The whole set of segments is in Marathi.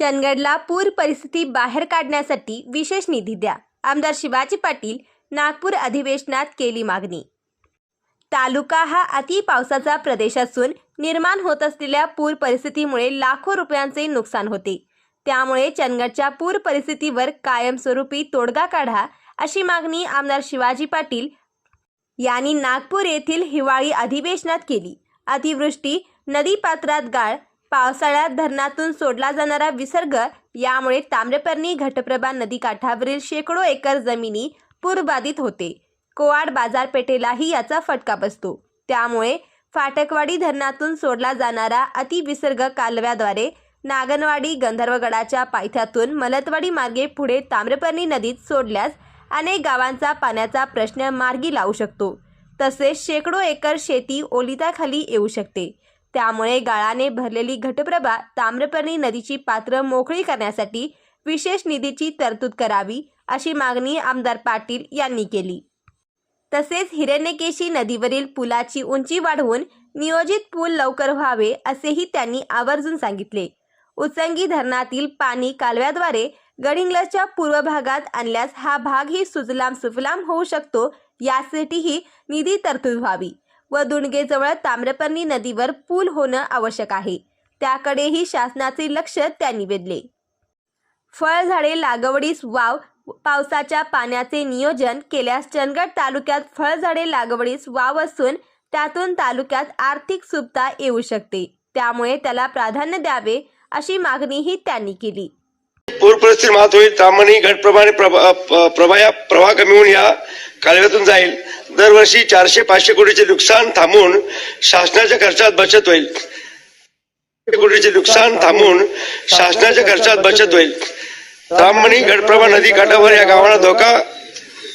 चंदगडला पूर परिस्थिती बाहेर काढण्यासाठी विशेष निधी द्या. आमदार शिवाजी पाटील नागपूर अधिवेशनात केली मागणी. तालुका हा अति पावसाचा प्रदेश असून निर्माण होत असलेल्या पूर परिस्थितीमुळे लाखो रुपयांचे नुकसान होते. त्यामुळे चंदगडच्या पूर परिस्थितीवर कायमस्वरूपी तोडगा काढा अशी मागणी आमदार शिवाजी पाटील यांनी नागपूर येथील हिवाळी अधिवेशनात केली. अतिवृष्टी नदीपात्रात गाळ पावसाळ्यात धरणातून सोडला जाणारा विसर्ग यामुळे ताम्रपर्णी घटप्रभा नदीकाठावरील शेकडो एकर जमिनी पूरबाधित होते. कोवाड बाजारपेठेलाही याचा फटका बसतो. त्यामुळे फाटकवाडी धरणातून सोडला जाणारा अतिविसर्ग कालव्याद्वारे नागनवाडी गंधर्वगडाच्या पायथ्यातून मलतवाडी मार्गे पुढे ताम्रपर्णी नदीत सोडल्यास अनेक गावांचा पाण्याचा प्रश्न मार्गी लावू शकतो. तसेच शेकडो एकर शेती ओलिताखाली येऊ शकते. त्यामुळे गाळाने भरलेली घटप्रभा ताम्रपर्णी नदीची पात्र मोकळी करण्यासाठी विशेष निधीची तरतूद करावी अशी मागणी आमदार पाटील यांनी केली. तसेच हिरण्यकेशी नदीवरील पुलाची उंची वाढवून नियोजित पूल लवकर व्हावे असेही त्यांनी आवर्जून सांगितले. उचंगी धरणातील पाणी कालव्याद्वारे गडिंग्लजच्या पूर्व भागात आणल्यास हा भागही सुजलाम सुफलाम होऊ शकतो यासाठीही निधी तरतूद व्हावी. व दुणगेजवळ ताम्रपर्णी नदीवर पूल होणं आवश्यक आहे. त्याकडेही शासनाचे लक्ष त्यांनी वेधले फळझाडे लागवडीस वाव पावसाच्या पाण्याचे नियोजन केल्यास चंदगड तालुक्यात फळझाडे लागवडीस वाव असून त्यातून तालुक्यात आर्थिक सुप्ता येऊ शकते. त्यामुळे त्याला प्राधान्य द्यावे अशी मागणीही त्यांनी केली. पूर परिस्थिती मात होईल त्यामुळे घटप्रमाणे प्रभा प्रभा प्रवाह कमी होऊन या कालव्यातून जाईल. दरवर्षी चारशे पाचशे कोटीचे नुकसान थांबून शासनाच्या खर्चात बचत होईल. कोटीचे नुकसान थांबून शासनाच्या खर्चात बचत होईल. तामणी गडप्रभा नदी काठावर या गावाला धोका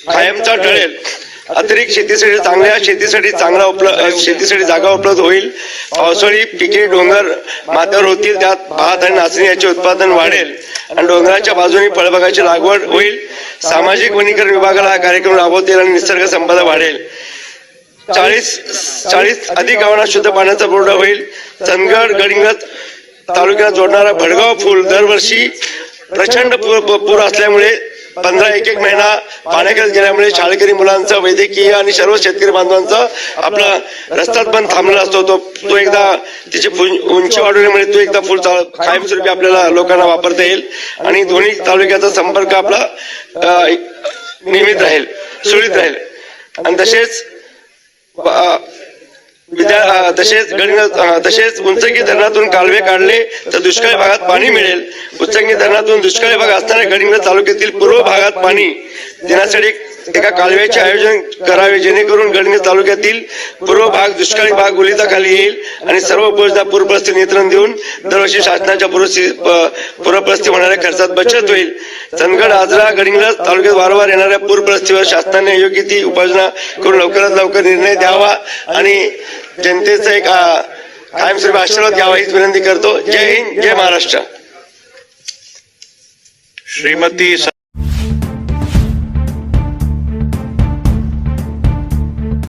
कायमचा टळेल. अतिरिक्त शेतीसाठी चांगल्या शेतीसाठी चांगला उपलब्ध शेतीसाठी जागा उपलब्ध होईल. पावसाळी पिके डोंगर माथ्यावर होतील त्यात भात आणि नाचणी याचे उत्पादन वाढेल आणि डोंगराच्या बाजूने फळबागाची लागवड होईल. सामाजिक वनीकरण विभागाला हा कार्यक्रम राबवता येईल आणि निसर्ग संपदा वाढेल. चाळीस चाळीस अधिक गावांना शुद्ध पाण्याचा पुरवठा होईल. चंदगड गडिंगत तालुक्यात जोडणारा भडगाव पूल दरवर्षी प्रचंड पूर पूर असल्यामुळे पंधरा एक एक महिना पाण्याखाली गेल्यामुळे शाळकरी मुलांचा वैद्यकीय आणि सर्व शेतकरी बांधवांचा आपला रस्त्यात पण थांबलेला असतो. तो तो एकदा तिची उंची वाढवल्यामुळे तो एकदा फुल चा- कायमस्वरूपी आपल्याला लोकांना वापरता येईल आणि दोन्ही तालुक्याचा संपर्क आपला नियमित राहील सुरळीत राहील. आणि तसेच म्हणजे, तसेच तसेच उंचगी धरणातून कालवे काढले तर दुष्काळी भागात पाणी मिळेल. उच्चंगी धरणातून दुष्काळी भाग असणाऱ्या गडिंग्लज तालुक्यातील पूर्व भागात पाणी. देण्यासाठी एका कालव्याचे आयोजन करावे जेणेकरून गडिंग्लज तालुक्यातील पूर्व भाग दुष्काळी भाग ओलिताखाली येईल आणि सर्व उपयोजना पूरपरिस्थिती नियंत्रण देऊन दरवर्षी शासनाच्या पूरस्थिती होणाऱ्या खर्चात बचत होईल. चंदगड आजरा गडिंग्लज तालुक्यात वारंवार येणाऱ्या पूर शासनाने योग्य ती उपाययोजना करून लवकरात लवकर निर्णय द्यावा आणि जनतेचा एक कायमस्वरूपी आशीर्वाद घ्यावा हीच विनंती करतो. जय हिंद जय महाराष्ट्र. श्रीमती